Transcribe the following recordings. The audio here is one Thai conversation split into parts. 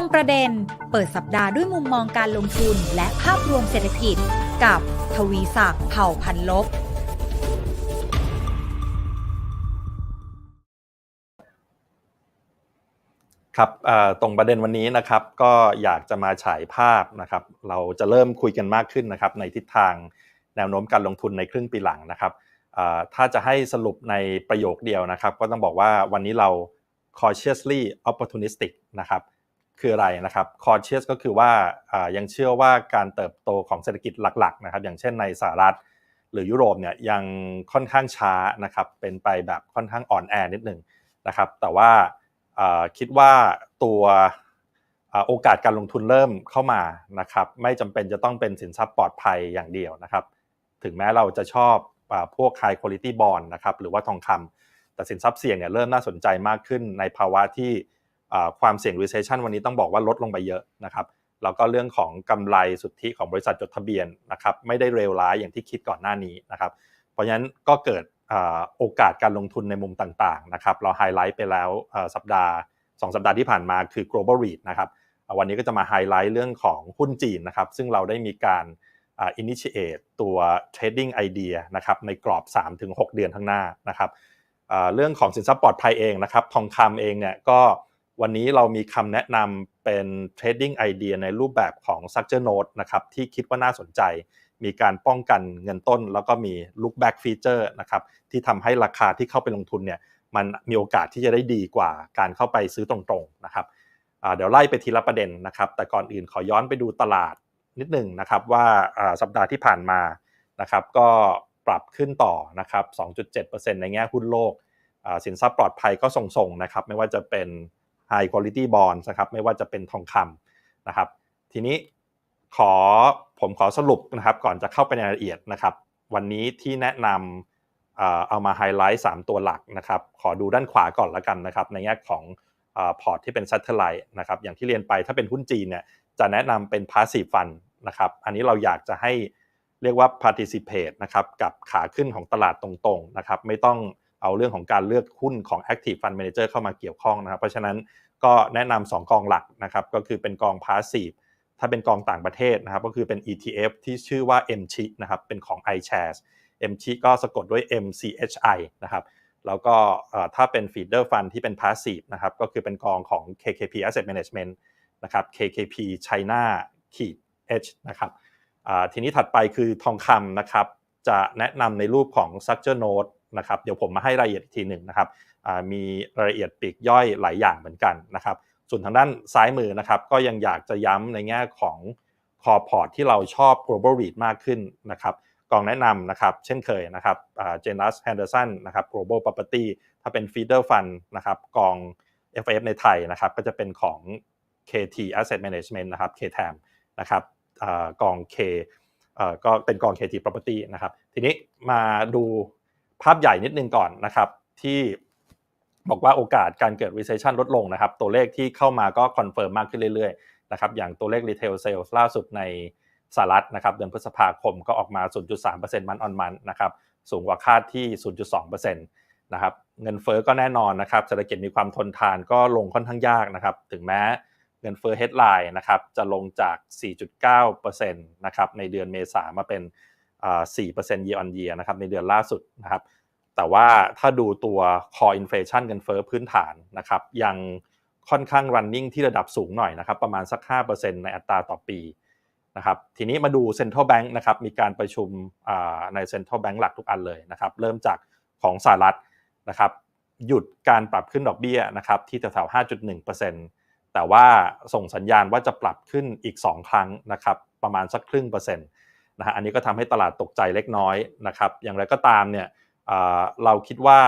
ตรงประเด็น เปิดสัปดาห์ด้วยมุมมองการลงทุนและภาพรวมเศรษฐกิจ กับทวีศักดิ์เผ่าพันลบ ครับตรงประเด็นวันนี้นะครับ ก็อยากจะมาฉายภาพนะครับ เราจะเริ่มคุยกันมากขึ้นนะครับ ในทิศทางแนวโน้มการลงทุนในครึ่งปีหลังนะครับถ้าจะให้สรุปในประโยคเดียวนะครับ ก็ต้องบอกว่าวันนี้เรา cautiously opportunistic นะครับ คืออะไรนะครับ cautious ก็คือว่าายังเชื่อว่าการเติบโตของเศรษฐกิจหลักๆนะครับ อย่างเช่นในสหรัฐ หรือยุโรปเนี่ยยังค่อนข้างช้านะครับ เป็นไปแบบค่อนข้างอ่อนแอนิดหนึ่งนะครับ แต่ว่าาคิดว่าตัวอโอกาสการลงทุนเริ่มเข้ามานะครับ ไม่จำเป็นจะต้องเป็นสินทรัพย์ปลอดภัยอย่างเดียวนะครับ ถึงแม้เราจะชอบอพวก high quality bond นะครับ หรือว่าทองคำแต่สินทรัพย์เสี่ยงเนี่ยเริ่มน่าสนใจมากขึ้นในภาวะที่ ความเสี่ยง recession วันนี้ต้องบอกว่าลดลงไปเยอะนะครับแล้วก็เรื่องของกำไรสุทธิของบริษัทจดทะเบียนนะครับไม่ได้เลวร้ายอย่างที่คิดก่อนหน้านี้นะครับเพราะฉะนั้นก็เกิดโอกาสการลงทุนในมุมต่างๆนะครับเราไฮไลท์ไปแล้วสัปดาห์ 2 สัปดาห์ที่ผ่านมาคือ global REIT นะครับวันนี้ก็จะมาไฮไลท์เรื่องของหุ้นจีนนะครับซึ่งเราได้มีการอ่า initiate ตัว trading idea นะครับในกรอบ 3-6 เดือนข้างหน้านะครับเรื่องของสินทรัพย์ปลอดภัยเองนะครับทองคำเองเนี่ยก็ วันนี้เรามีคำแนะนำเป็น trading idea ในรูปแบบของ structure note นะครับที่คิดว่าน่าสนใจ มีการป้องกันเงินต้น แล้วก็มี look back feature นะครับที่ทำให้ราคาที่เข้าไปลงทุนเนี่ยมันมีโอกาสที่จะได้ดีกว่าการเข้าไปซื้อตรงๆนะครับเดี๋ยวไล่ไปทีละประเด็นนะครับแต่ก่อนอื่นขอย้อนไปดูตลาดนิดหนึ่งนะครับว่าสัปดาห์ที่ผ่านมานะครับก็ปรับขึ้นต่อนะครับ 2.7%ในแง่หุ้นโลกสินทรัพย์ปลอดภัยก็ทรงๆนะครับไม่ว่าจะเป็น high quality bonds นะครับไม่ว่าจะเป็นทองคำนะครับ ทีนี้ขอผมขอสรุปนะครับ ก่อนจะเข้าไปในรายละเอียดนะครับ วันนี้ที่แนะนำเอามาไฮไลท์3 ตัวหลักนะครับ ขอดูด้านขวาก่อนละกันนะครับ ในแง่ของพอร์ตที่เป็น satellite นะครับอย่างที่เรียนไปถ้าเป็นหุ้นจีนเนี่ยจะแนะนำเป็น passive fund นะครับอันนี้เราอยากจะให้เรียกว่า participate นะครับกับขาขึ้นของตลาดตรงๆนะครับไม่ต้อง เอาเรื่องของการเลือกหุ้นของ active fund manager เข้ามาเกี่ยวข้องนะครับ เพราะฉะนั้นก็แนะนำสองกองหลักนะครับ ก็คือเป็นกอง passive ถ้าเป็นกองต่างประเทศนะครับ ก็คือเป็น ETF ที่ชื่อว่า m c h i นะครับ เป็นของ iShares m c h i ก็สะกดด้วย MCHI นะครับ แล้วก็ถ้าเป็น feeder fund ที่เป็น passive นะครับ ก็คือเป็นกองของ KKP Asset Management นะครับ KKP China ขีด H นะครับทีนี้ถัดไปคือทองคำนะครับ จะแนะนำในรูปของ structure note นะครับเดี๋ยวผมมาให้รายละเอียดอีกทีหนึ่งนะครับมีรายละเอียดปีกย่อยหลายอย่างเหมือนกันนะครับส่วนทางด้านซ้ายมือนะครับก็ยังอยากจะย้ำในแง่ของคอพอร์ตที่เราชอบ global REIT มากขึ้นนะครับกองแนะนำนะครับเช่นเคยนะครับเจน u s Henderson นะครับ global property ถ้าเป็น feeder fund นะครับกอง FF ในไทยนะครับก็จะเป็นของ KT Asset Management นะครับ KTAM นะครับกอง K ก็เป็นกอง KT Property นะครับทีนี้มาดู ภาพใหญ่นิดนึงก่อนนะครับที่บอกว่าโอกาสการเกิด recession ลดลงนะครับ ตัวเลขที่เข้ามาก็คอนเฟิร์มมากขึ้นเรื่อยๆนะครับอย่างตัวเลข retail sales ล่าสุดในสหรัฐนะครับเดือนพฤษภาคมก็ออกมา 0.3%มันออนมันนะครับสูงกว่าคาดที่ 0.2%นะครับเงินเฟ้อก็แน่นอนนะครับเศรษฐกิจมีความทนทานก็ลงค่อนข้างยากนะครับถึงแม้เงินเฟ้อ headline นะครับจะลงจาก 4.9%นะครับในเดือนเมษามาเป็น 4% year on year นะครับในเดือนล่าสุดนะครับ แต่ว่าถ้าดูตัว core inflation เงินเฟ้อพื้นฐานนะครับ ยังค่อนข้าง running ที่ระดับสูงหน่อยนะครับ ประมาณสัก 5%ในอัตราต่อปีนะครับ ทีนี้มาดู central bank นะครับ มีการประชุมใน central bank หลักทุกอันเลยนะครับ เริ่มจากของสหรัฐนะครับ หยุดการปรับขึ้นดอกเบี้ยนะครับที่แถวๆ5.1%แต่ว่าส่งสัญญาณว่าจะปรับขึ้นอีก 2 ครั้งนะครับ ประมาณสักครึ่งเปอร์เซ็นต์ นะฮะอันนี้ก็ทำให้ตลาดตกใจเล็กน้อยนะครับอย่างไรก็ตามเนี่ยเราคิดว่า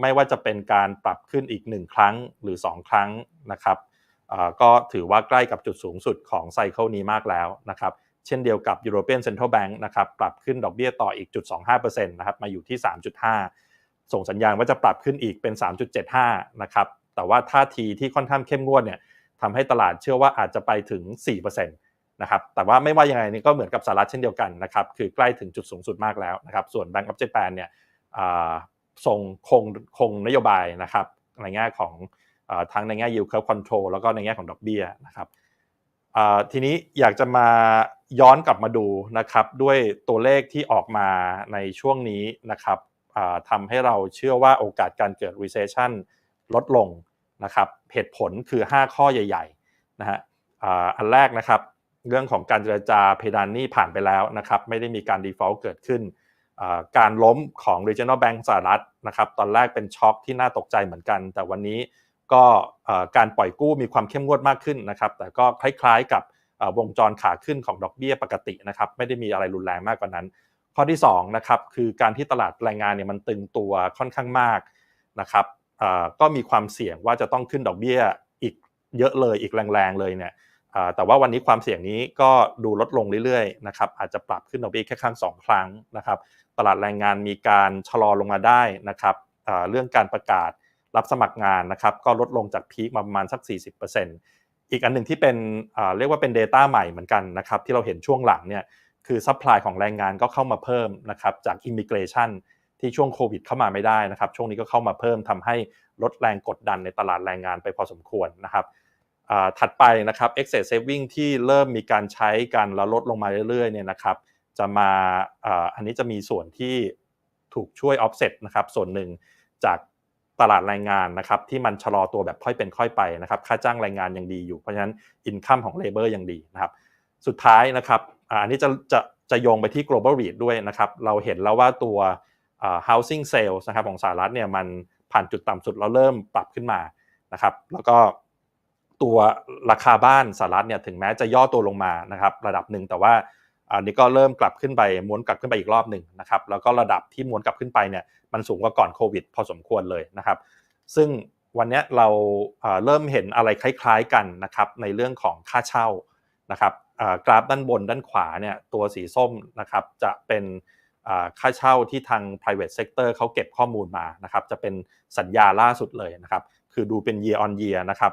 ไม่ว่าจะเป็นการปรับขึ้นอีก 1 ครั้งหรือ 2 ครั้งนะครับก็ถือว่าใกล้กับจุดสูงสุดของไซเคิลนี้มากแล้วนะครับเช่นเดียวกับ European Central Bank นะครับปรับขึ้นดอกเบี้ยต่ออีกจุด25%นะครับมาอยู่ที่ 3.5 ส่งสัญญาณว่าจะปรับขึ้นอีกเป็น 3.75 นะครับแต่ว่าท่าทีที่ค่อนข้างเข้มงวดเนี่ยทำให้ตลาดเชื่อว่าอาจจะไปถึง 4%นะครับแต่ว่าไม่ว่ายังไงนี่ก็เหมือนกับสหรัฐเช่นเดียวกันนะครับคือใกล้ถึงจุดสูงสุดมากแล้วนะครับส่วน Bank of Japan เนี่ยทรงคงคงนโยบายนะครับในแง่ของอทั้งในแง่ yield curve control แล้วก็ในแง่ของดอกเบี้ยนะครับทีนี้อยากจะมาย้อนกลับมาดูนะครับด้วยตัวเลขที่ออกมาในช่วงนี้นะครับทำให้เราเชื่อว่าโอกาสการเกิด recession ลดลงนะครับเหตุผลคือ 5 ข้อใหญ่ๆนะฮะอันแรกนะครับ เรื่องของการเจรจาเพดานหนี้ผ่านไปแล้วนะครับ ไม่ได้มีการ default เกิดขึ้น การล้มของ regional bank สหรัฐนะครับ ตอนแรกเป็นช็อคที่น่าตกใจเหมือนกัน แต่วันนี้ก็การปล่อยกู้มีความเข้มงวดมากขึ้นนะครับ แต่ก็คล้ายๆกับวงจรขาขึ้นของดอกเบี้ยปกตินะครับ ไม่ได้มีอะไรรุนแรงมากกว่านั้น ข้อที่2นะครับคือการที่ตลาดแรงงานเนี่ยมันตึงตัวค่อนข้างมากนะครับก็มีความเสี่ยงว่าจะต้องขึ้นดอกเบี้ยอีกเยอะเลยอีกแรงๆเลยเนี่ย แต่ว่าวันนี้ความเสี่ยงนี้ก็ดูลดลงเรื่อยๆนะครับอาจจะปรับขึ้นดอกเบี้ยแค่ครั้งสองครั้งนะครับ ตลาดแรงงานมีการชะลอลงมาได้นะครับเรื่องการประกาศรับสมัครงานนะครับก็ลดลงจากพีคมาประมาณสัก 40%อีกอันหนึ่งที่เป็นเรียกว่าเป็น Data ใหม่เหมือนกันนะครับที่เราเห็นช่วงหลังเนี่ยคือซัพพลายของแรงงานก็เข้ามาเพิ่มนะครับจาก Immigration ที่ช่วงโควิดเข้ามาไม่ได้นะครับช่วงนี้ก็เข้ามาเพิ่มทำให้ลดแรงกดดันในตลาดแรงงานไปพอสมควรนะครับ ถัดไปนะครับ excess saving ที่เริ่มมีการใช้กันแล้วลดลงมาเรื่อยๆเนี่ยนะครับจะมาอันนี้จะมีส่วนที่ถูกช่วย offset นะครับส่วนหนึ่งจากตลาดแรงงานนะครับที่มันชะลอตัวแบบค่อยเป็นค่อยไปนะครับค่าจ้างแรงงานยังดีอยู่ เพราะฉะนั้น income ของ labor ยังดีนะครับสุดท้ายนะครับอันนี้จะจะจะโยงไปที่ global rate ด้วยนะครับเราเห็นแล้วว่าตัว housing sales นะครับของสหรัฐเนี่ยมันผ่านจุดต่ำสุดแล้วเริ่มปรับขึ้นมานะครับแล้วก็ ตัวราคาบ้านสหรัฐเนี่ยถึงแม้จะย่อตัวลงมานะครับระดับหนึ่งแต่ว่าอันนี้ก็เริ่มกลับขึ้นไปม้วนกลับขึ้นไปอีกรอบหนึ่งนะครับแล้วก็ระดับที่ม้วนกลับขึ้นไปเนี่ยมันสูงกว่าก่อนโควิด พอสมควรเลยนะครับ ซึ่งวันนี้เราเริ่มเห็นอะไรคล้าย ๆกันนะครับในเรื่องของค่าเช่านะครับกราฟด้านบนด้านขวาเนี่ยตัวสีส้มนะครับจะเป็นค่าเช่าที่ทาง private sector เขาเก็บข้อมูลมานะครับจะเป็นสัญญาล่าสุดเลยนะครับคือดูเป็น year on year นะครับ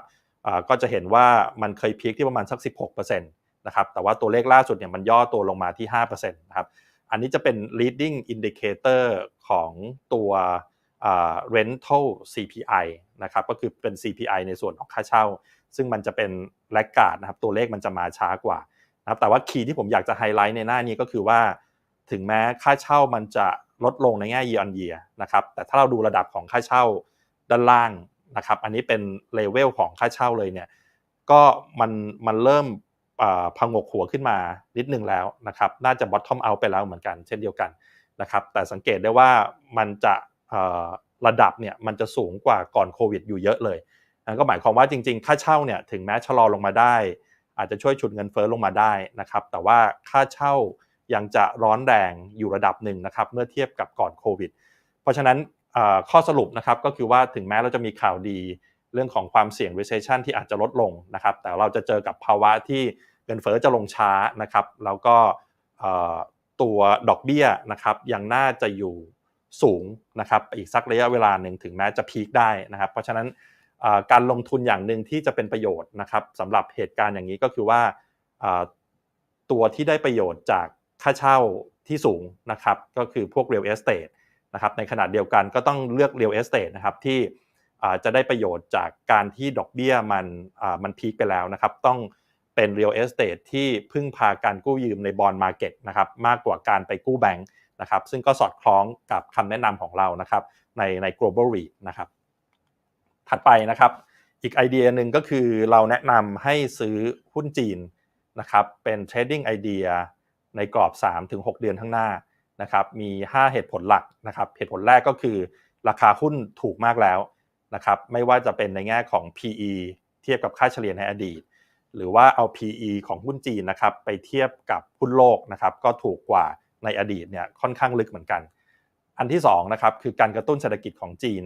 ก็จะเห็นว่ามันเคยพีคที่ประมาณสัก 16%นะครับแต่ว่าตัวเลขล่าสุดเนี่ยมันย่อตัวลงมาที่5%นะครับอันนี้จะเป็น leading indicator ของตัว rental CPI นะครับก็คือเป็น CPI ในส่วนของค่าเช่า ซึ่งมันจะเป็นแลกการ์ดนะครับตัวเลขมันจะมาช้ากว่านะครับแต่ว่าคีย์ที่ผมอยากจะไฮไลท์ในหน้านี้ก็คือว่า ถึงแม้ค่าเช่ามันจะลดลงในแง่ year on year นะครับแต่ถ้าเราดูระดับของค่าเช่าด้านล่าง นะครับ อันนี้เป็นเลเวลของค่าเช่าเลยเนี่ย ก็มันมันเริ่มพังงกหัวขึ้นมานิดนึงแล้วนะครับ น่าจะ bottom out ไปแล้วเหมือนกัน เช่นเดียวกันนะครับ แต่สังเกตได้ว่ามันจะระดับเนี่ยมันจะสูงกว่าก่อนโควิดอยู่เยอะเลยนั่นก็หมายความว่าจริงๆ ค่าเช่าเนี่ยถึงแม้ชะลอลงมาได้ อาจจะช่วยฉุดเงินเฟ้อลงมาได้นะครับ แต่ว่าค่าเช่ายังจะร้อนแรงอยู่ระดับหนึ่งนะครับ เมื่อเทียบกับก่อนโควิด เพราะฉะนั้น ข้อสรุปนะครับก็คือว่าถึงแม้เราจะมีข่าวดีเรื่องของความเสี่ยง recession ที่อาจจะลดลงนะครับ แต่เราจะเจอกับภาวะที่เงินเฟ้อจะลงช้านะครับ แล้วก็ตัวดอกเบี้ยนะครับยังน่าจะอยู่สูงนะครับอีกสักระยะเวลาหนึ่งถึงแม้จะพีคได้นะครับ เพราะฉะนั้นการลงทุนอย่างหนึ่งที่จะเป็นประโยชน์นะครับสำหรับเหตุการณ์อย่างนี้ก็คือว่าตัวที่ได้ประโยชน์จากค่าเช่าที่สูงนะครับ ก็คือพวก real estate นะครับในขณะเดียวกันก็ต้องเลือก real estate นะครับที่จะได้ประโยชน์จากการที่ดอกเบี้ยมันมันพีคไปแล้วนะครับ ต้องเป็น real estate ที่พึ่งพาการกู้ยืมในบอลมาเก็ตนะครับมากกว่าการไปกู้แบงค์นะครับซึ่งก็สอดคล้องกับคำแนะนำของเรานะครับในใน global REIT นะครับ ถัดไปนะครับอีกไอเดียหนึ่งก็คือเราแนะนำให้ซื้อหุ้นจีนนะครับเป็น trading ไอเดียในกรอบ 3-6 เดือนข้างหน้า นะครับมี 5 เหตุผลหลักนะครับเหตุผลแรกก็คือราคาหุ้นถูกมากแล้วนะครับไม่ว่าจะเป็นในแง่ของ PE เทียบกับค่าเฉลี่ยในอดีต หรือว่าเอา PE ของหุ้นจีนนะครับไปเทียบกับหุ้นโลกนะครับก็ถูกกว่าในอดีตเนี่ยค่อนข้างลึกเหมือนกัน อันที่2นะครับคือการกระตุ้นเศรษฐกิจของจีน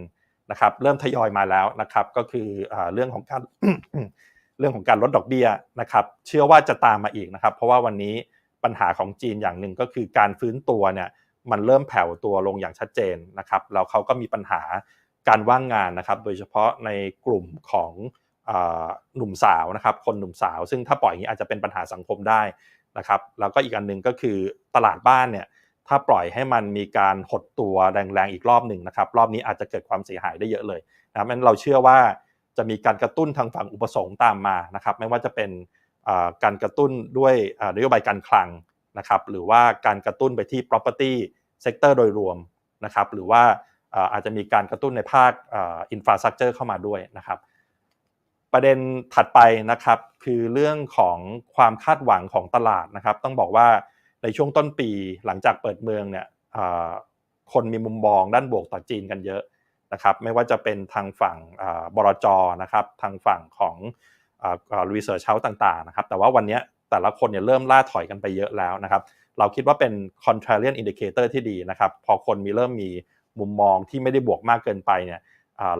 นะครับเริ่มทยอยมาแล้วนะครับก็คือเรื่องของการเรื่องของการลดดอกเบี้ยนะครับเชื่อว่าจะตามมาอีกนะครับ เพราะว่าวันนี้ ปัญหาของจีนอย่างหนึ่งก็คือการฟื้นตัวเนี่ยมันเริ่มแผ่วตัวลงอย่างชัดเจนนะครับแล้วเขาก็มีปัญหาการว่างงานนะครับ โดยเฉพาะในกลุ่มของหนุ่มสาวนะครับ คนหนุ่มสาว ซึ่งถ้าปล่อยอย่างนี้อาจจะเป็นปัญหาสังคมได้นะครับ แล้วก็อีกอันหนึ่งก็คือตลาดบ้านเนี่ยถ้าปล่อยให้มันมีการหดตัวแรงๆอีกรอบหนึ่งนะครับ รอบนี้อาจจะเกิดความเสียหายได้เยอะเลยนะครับนั้นเราเชื่อว่าจะมีการกระตุ้นทางฝั่งอุปสงค์ตามมานะครับ ไม่ว่าจะเป็น การกระตุ้นด้วยนโยบายการคลังนะครับหรือว่าการกระตุ้นไปที่ property sector โดยรวมนะครับหรือว่าอาจจะมีการกระตุ้นในภาคอินฟราสตรักเจอร์เข้ามาด้วยนะครับ ประเด็นถัดไปนะครับคือเรื่องของความคาดหวังของตลาดนะครับ ต้องบอกว่าในช่วงต้นปีหลังจากเปิดเมืองเนี่ยคนมีมุมมองด้านบวกต่อจีนกันเยอะนะครับ ไม่ว่าจะเป็นทางฝั่งบรจนะครับ ทางฝั่งของ รีเสิร์ชเช้าต่างๆนะครับแต่ว่าวันนี้แต่ละคนเนี่ยเริ่มล่าถอยกันไปเยอะแล้วนะครับเราคิดว่าเป็น contrarian indicator ที่ดีนะครับพอคนมีเริ่มมีมุมมองที่ไม่ได้บวกมากเกินไปเนี่ย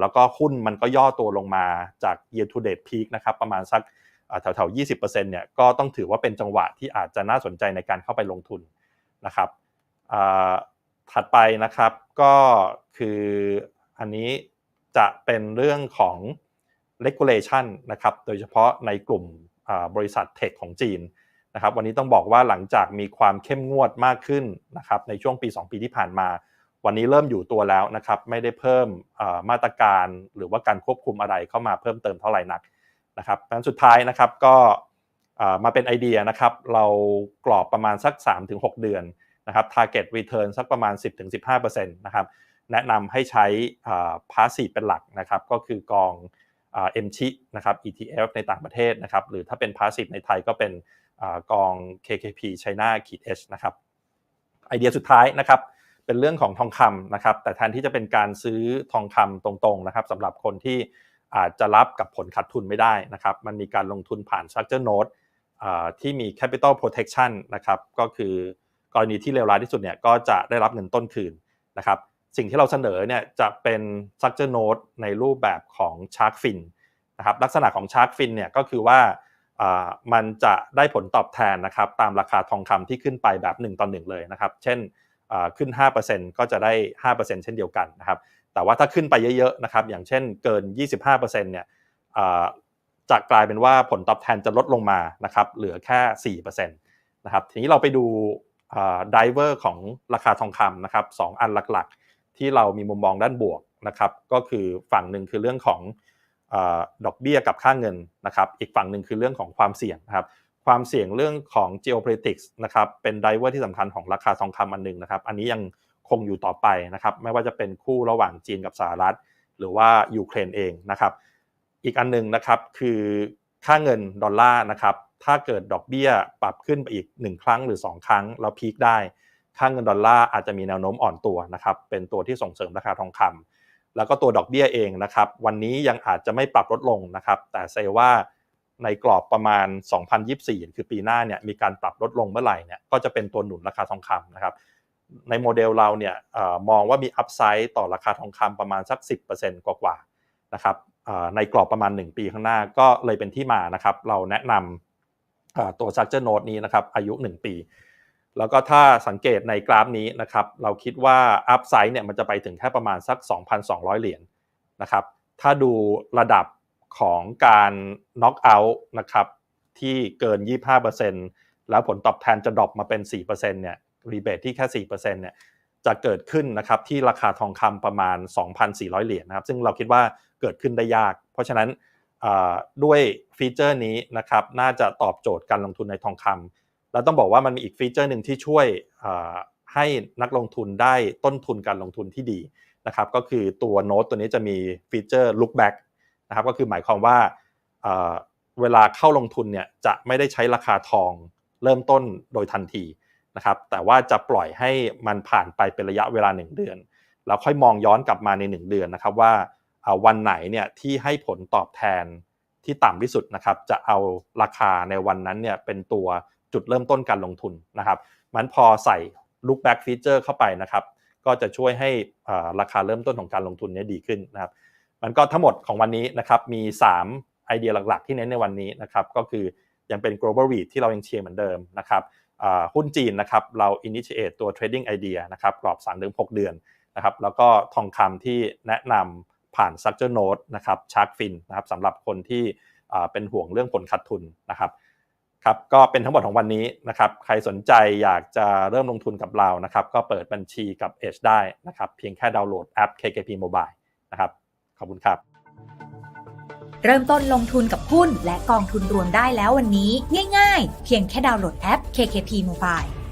แล้วก็หุ้นมันก็ย่อตัวลงมาจาก year to date peak นะครับประมาณสักแถวๆ20%เนี่ยก็ต้องถือว่าเป็นจังหวะที่อาจจะน่าสนใจในการเข้าไปลงทุนนะครับถัดไปนะครับก็คืออันนี้จะเป็นเรื่องของ regulation นะครับโดยเฉพาะในกลุ่มบริษัทเทคของจีนนะครับวันนี้ต้องบอกว่าหลังจากมีความเข้มงวดมากขึ้นนะครับในช่วงปี 2 ปีที่ผ่านมา วันนี้เริ่มอยู่ตัวแล้วนะครับไม่ได้เพิ่มมาตรการหรือว่าการควบคุมอะไรเข้ามาเพิ่มเติมเท่าไหร่นักนะครับดังนั้นสุดท้ายนะครับก็มาเป็นไอเดียนะครับเรากรอบประมาณสัก 3-6 เดือนนะครับ target return สักประมาณ 10-15%นะครับแนะนำให้ใช้พาสซีเป็นหลักนะครับก็คือกอง เอ็มชินะครับ ETF ในต่างประเทศนะครับหรือถ้าเป็นพาสซีฟในไทยก็เป็นกอง KKP China ขีด H นะครับไอเดียสุดท้ายนะครับเป็นเรื่องของทองคำนะครับแต่แทนที่จะเป็นการซื้อทองคำตรงๆนะครับสำหรับคนที่อาจจะรับกับผลขาดทุนไม่ได้นะครับมันมีการลงทุนผ่าน structure note ที่มี capital protection นะครับก็คือกรณีที่เลวร้ายที่สุดเนี่ยก็จะได้รับเงินต้นคืนนะครับ สิ่งที่เราเสนอเนี่ยจะเป็น structure note ในรูปแบบของ shark fin นะครับลักษณะของ shark fin เนี่ยก็คือว่ามันจะได้ผลตอบแทนนะครับตามราคาทองคำที่ขึ้นไปแบบ 1ต่อ1เลยนะครับ เช่นขึ้น 5%ก็จะได้ 5%เช่นเดียวกันนะครับ แต่ว่าถ้าขึ้นไปเยอะๆนะครับอย่างเช่นเกิน 25%เนี่ยจะกลายเป็นว่าผลตอบแทนจะลดลงมานะครับเหลือแค่4%นะครับทีนี้เราไปดูไดเวอร์ของราคาทองคำนะครับสอันหลักๆ ที่เรามีมุมมองด้านบวกนะครับ ก็คือฝั่งหนึ่งคือเรื่องของดอกเบี้ยกับค่าเงินนะครับ อีกฝั่งหนึ่งคือเรื่องของความเสี่ยงนะครับ ความเสี่ยงเรื่องของ geopolitics นะครับ เป็นไดเวอร์ที่สำคัญของราคาทองคำอันหนึ่งนะครับ อันนี้ยังคงอยู่ต่อไปนะครับ ไม่ว่าจะเป็นคู่ระหว่างจีนกับสหรัฐ หรือว่ายูเครนเองนะครับ อีกอันหนึ่งนะครับคือค่าเงินดอลลาร์นะครับ ถ้าเกิดดอกเบี้ยปรับขึ้นไปอีก 1 ครั้งหรือ 2 ครั้งแล้วพีคได้ ค่าเงินดอลลาร์อาจจะมีแนวโน้มอ่อนตัวนะครับเป็นตัวที่ส่งเสริมราคาทองคำแล้วก็ตัวดอกเบี้ยเองนะครับวันนี้ยังอาจจะไม่ปรับลดลงนะครับแต่เซว่าในกรอบประมาณ 2024 คือปีหน้าเนี่ยมีการปรับลดลงเมื่อไหร่เนี่ยก็จะเป็นตัวหนุนราคาทองคำนะครับในโมเดลเราเนี่ยมองว่ามีอัพไซด์ต่อราคาทองคำประมาณสัก 10%กว่าๆนะครับในกรอบประมาณ 1 ปีข้างหน้าก็เลยเป็นที่มานะครับเราแนะนำตัว structure note นี้นะครับอายุ 1 ปี แล้วก็ถ้าสังเกตในกราฟนี้นะครับ เราคิดว่าอัพไซด์เนี่ยมันจะไปถึงแค่ประมาณสัก 2,200 เหรียญนะครับ ถ้าดูระดับของการน็อกเอาท์นะครับที่เกิน 25%แล้วผลตอบแทนจะดรอปมาเป็น 4%เนี่ยรีเบทที่แค่ 4%เนี่ยจะเกิดขึ้นนะครับที่ราคาทองคำประมาณ 2,400 เหรียญนะครับ ซึ่งเราคิดว่าเกิดขึ้นได้ยาก เพราะฉะนั้นด้วยฟีเจอร์นี้นะครับน่าจะตอบโจทย์การลงทุนในทองคำ แล้วต้องบอกว่ามันมีอีกฟีเจอร์หนึ่งที่ช่วยให้นักลงทุนได้ต้นทุนการลงทุนที่ดีนะครับ ก็คือตัวโน้ตตัวนี้จะมีฟีเจอร์ look back นะครับก็คือหมายความว่าเวลาเข้าลงทุนเนี่ยจะไม่ได้ใช้ราคาทองเริ่มต้นโดยทันทีนะครับแต่ว่าจะปล่อยให้มันผ่านไปเป็นระยะเวลา 1 เดือน แล้วค่อยมองย้อนกลับมาใน 1 เดือนนะครับว่าวันไหนเนี่ยที่ให้ผลตอบแทนที่ต่ำที่สุดนะครับจะเอาราคาในวันนั้นเนี่ยเป็นตัว จุดเริ่มต้นการลงทุนนะครับมันพอใส่ look back feature เข้าไปนะครับก็จะช่วยให้ราคาเริ่มต้นของการลงทุนนี้ดีขึ้นนะครับมันก็ทั้งหมดของวันนี้นะครับมี 3 ไอเดียหลักๆ ที่เน้นในวันนี้นะครับก็คือยังเป็น global REIT ที่เรายังเชียร์เหมือนเดิมนะครับหุ้นจีนนะครับเรา initiate ตัว trading idea นะครับกรอบ3ถึง6เดือนนะครับแล้วก็ทองคำที่แนะนำผ่าน structure note นะครับ shark fin นะครับสำหรับคนที่เป็นห่วงเรื่องผลขาดทุนนะครับ ครับก็เป็นทั้งหมดของวันนี้นะครับใครสนใจอยากจะเริ่มลงทุนกับเรานะครับก็เปิดบัญชีกับ Edge ได้นะครับเพียงแค่ดาวน์โหลดแอป KKP Mobile นะครับขอบคุณครับ เริ่มต้นลงทุนกับหุ้นและกองทุนรวมได้แล้ววันนี้ ง่ายๆ เพียงแค่ดาวน์โหลดแอป KKP Mobile